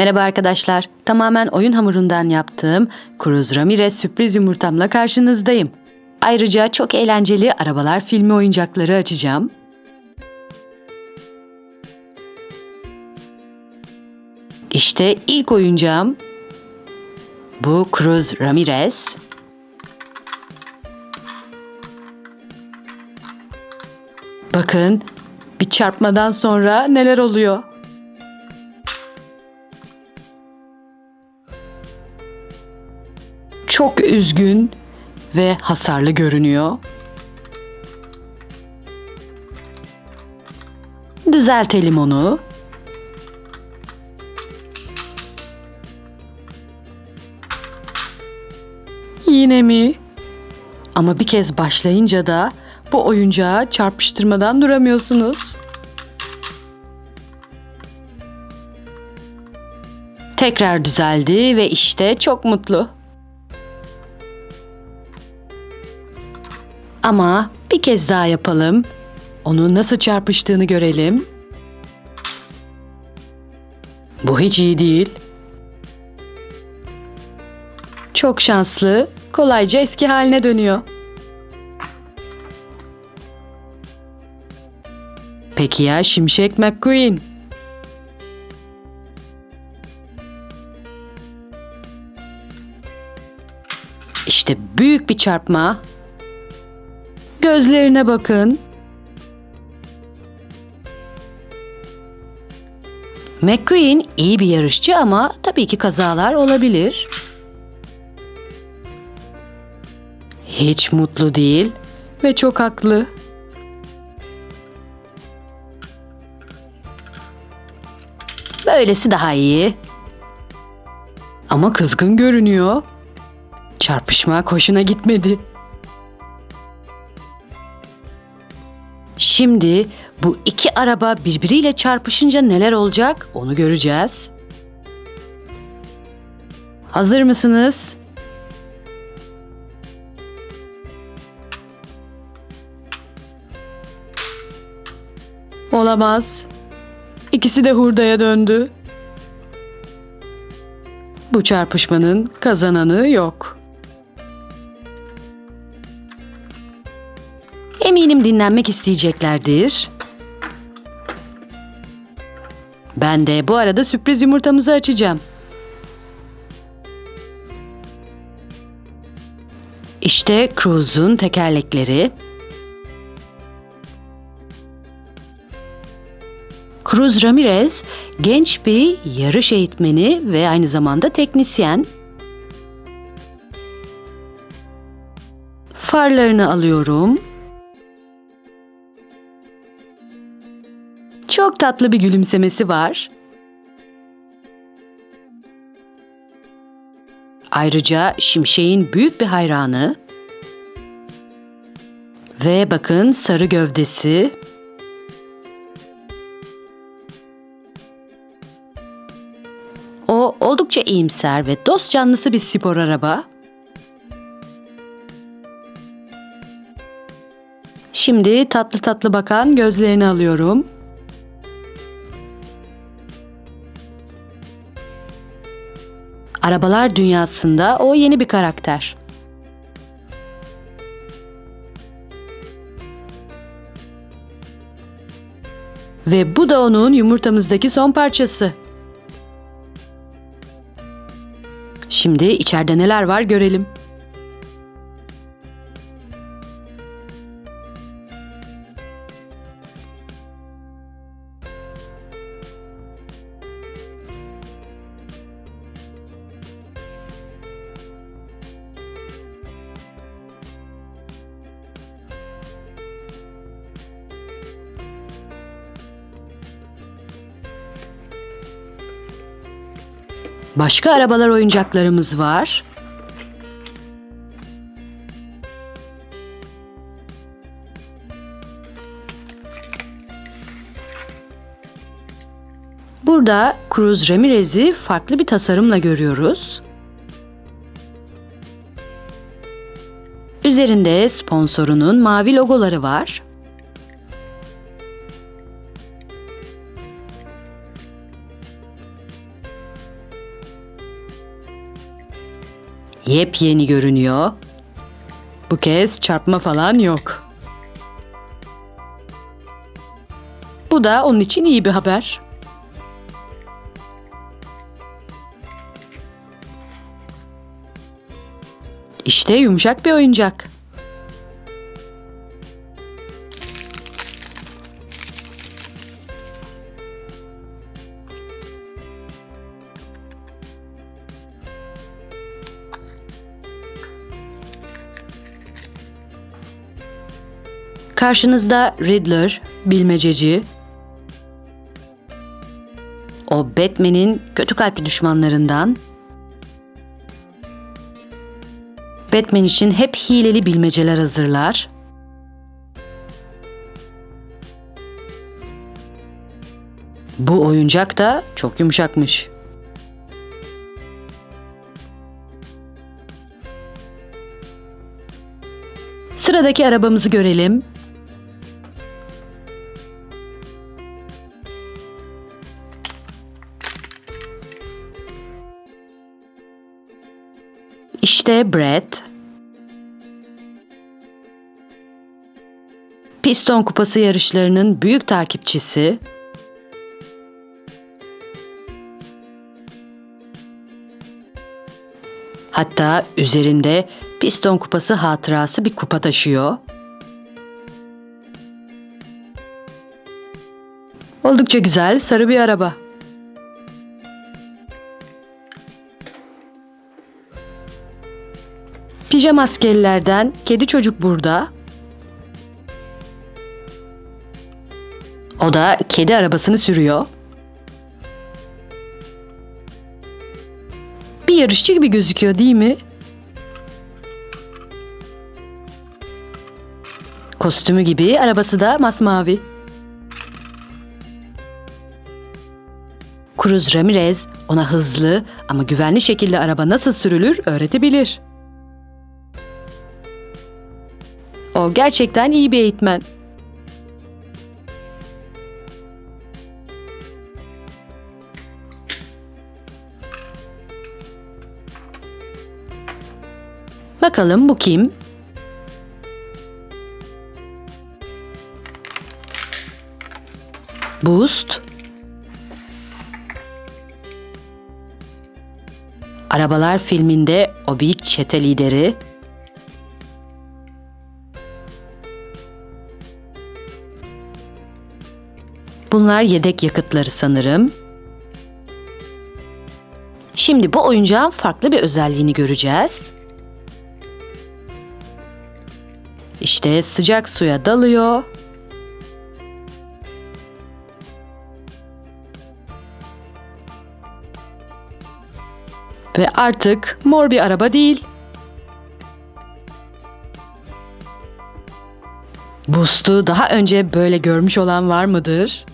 Merhaba arkadaşlar. Tamamen oyun hamurundan yaptığım Cruz Ramirez sürpriz yumurtamla karşınızdayım. Ayrıca çok eğlenceli arabalar filmi oyuncakları açacağım. İşte ilk oyuncağım. Bu Cruz Ramirez. Bakın bir çarpmadan sonra neler oluyor. Çok üzgün ve hasarlı görünüyor. Düzeltelim onu. Yine mi? Ama bir kez başlayınca da bu oyuncağı çarpıştırmadan duramıyorsunuz. Tekrar düzeldi ve işte çok mutlu. Ama bir kez daha yapalım. Onun nasıl çarpıştığını görelim. Bu hiç iyi değil. Çok şanslı, kolayca eski haline dönüyor. Peki ya Şimşek McQueen? İşte büyük bir çarpma. Gözlerine bakın. McQueen iyi bir yarışçı ama tabii ki kazalar olabilir. Hiç mutlu değil ve çok haklı. Böylesi daha iyi. Ama kızgın görünüyor. Çarpışma hoşuna gitmedi. Şimdi bu iki araba birbiriyle çarpışınca neler olacak onu göreceğiz. Hazır mısınız? Olamaz. İkisi de hurdaya döndü. Bu çarpışmanın kazananı yok. Eminim dinlenmek isteyeceklerdir. Ben de bu arada sürpriz yumurtamızı açacağım. İşte Cruz'un tekerlekleri. Cruz Ramirez genç bir yarış eğitmeni ve aynı zamanda teknisyen. Farlarını alıyorum. Çok tatlı bir gülümsemesi var. Ayrıca Şimşek'in büyük bir hayranı. Ve bakın sarı gövdesi. O oldukça iyimser ve dost canlısı bir spor araba. Şimdi tatlı tatlı bakan gözlerini alıyorum. Arabalar dünyasında o yeni bir karakter. Ve bu da onun yumurtamızdaki son parçası. Şimdi içeride neler var görelim. Başka arabalar oyuncaklarımız var. Burada Cruz Ramirez'i farklı bir tasarımla görüyoruz. Üzerinde sponsorunun mavi logoları var. Yepyeni görünüyor. Bu kez çarpma falan yok. Bu da onun için iyi bir haber. İşte yumuşak bir oyuncak. Karşınızda Riddler, bilmececi. O Batman'in kötü kalpli düşmanlarından. Batman için hep hileli bilmeceler hazırlar. Bu oyuncak da çok yumuşakmış. Sıradaki arabamızı görelim. İşte Brett. Piston Kupası yarışlarının büyük takipçisi. Hatta üzerinde Piston Kupası hatırası bir kupa taşıyor. Oldukça güzel sarı bir araba. Pijama askerilerden kedi çocuk burada. O da kedi arabasını sürüyor. Bir yarışçı gibi gözüküyor değil mi? Kostümü gibi arabası da masmavi. Cruz Ramirez ona hızlı ama güvenli şekilde araba nasıl sürülür öğretebilir. O gerçekten iyi bir eğitmen. Bakalım bu kim? Boost. Arabalar filminde o bir çete lideri. Bunlar yedek yakıtları sanırım. Şimdi bu oyuncağın farklı bir özelliğini göreceğiz. İşte sıcak suya dalıyor. Ve artık mor bir araba değil. Boost'u daha önce böyle görmüş olan var mıdır?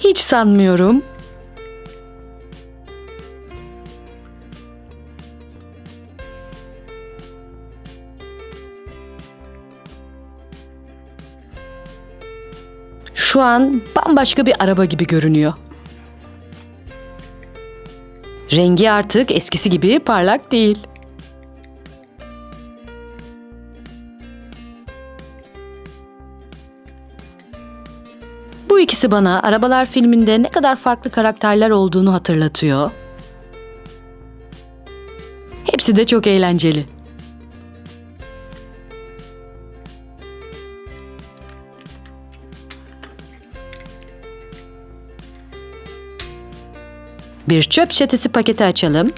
Hiç sanmıyorum. Şu an bambaşka bir araba gibi görünüyor. Rengi artık eskisi gibi parlak değil. Bu ikisi bana Arabalar filminde ne kadar farklı karakterler olduğunu hatırlatıyor. Hepsi de çok eğlenceli. Bir çöp çetesi paketi açalım.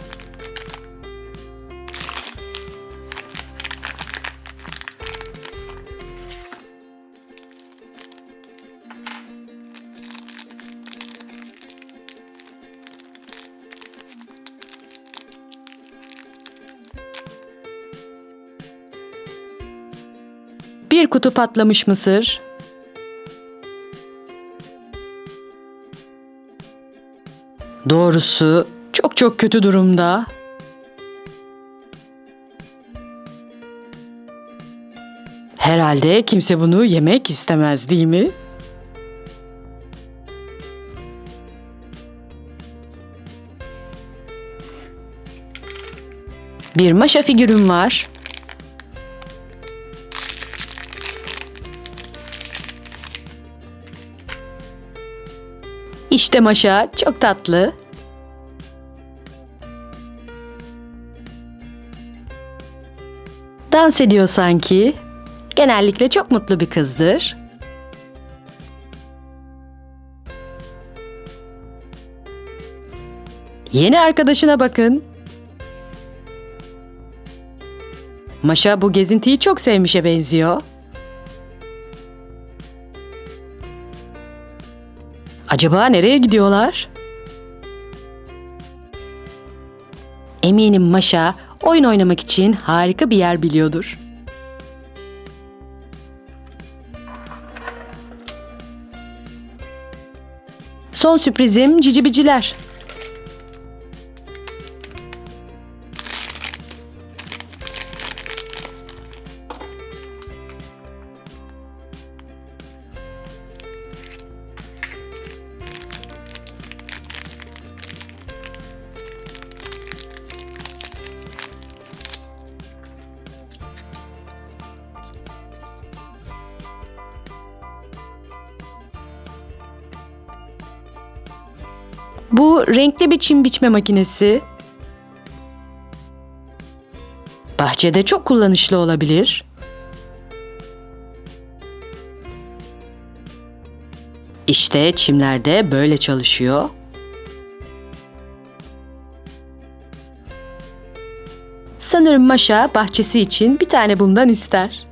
Bir kutu patlamış mısır. Doğrusu çok çok kötü durumda. Herhalde kimse bunu yemek istemez değil mi? Bir maşa figürüm var. İşte maşa çok tatlı. Dans ediyor sanki. Genellikle çok mutlu bir kızdır. Yeni arkadaşına bakın. Maşa bu gezintiyi çok sevmişe benziyor. Acaba nereye gidiyorlar? Eminim Maşa oyun oynamak için harika bir yer biliyordur. Son sürprizim cicibiciler. Bu renkli bir çim biçme makinesi. Bahçede çok kullanışlı olabilir. İşte çimlerde böyle çalışıyor. Sanırım Maşa bahçesi için bir tane bundan ister.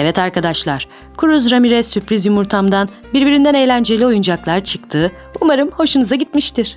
Evet arkadaşlar, Cruz Ramirez sürpriz yumurtamdan birbirinden eğlenceli oyuncaklar çıktı. Umarım hoşunuza gitmiştir.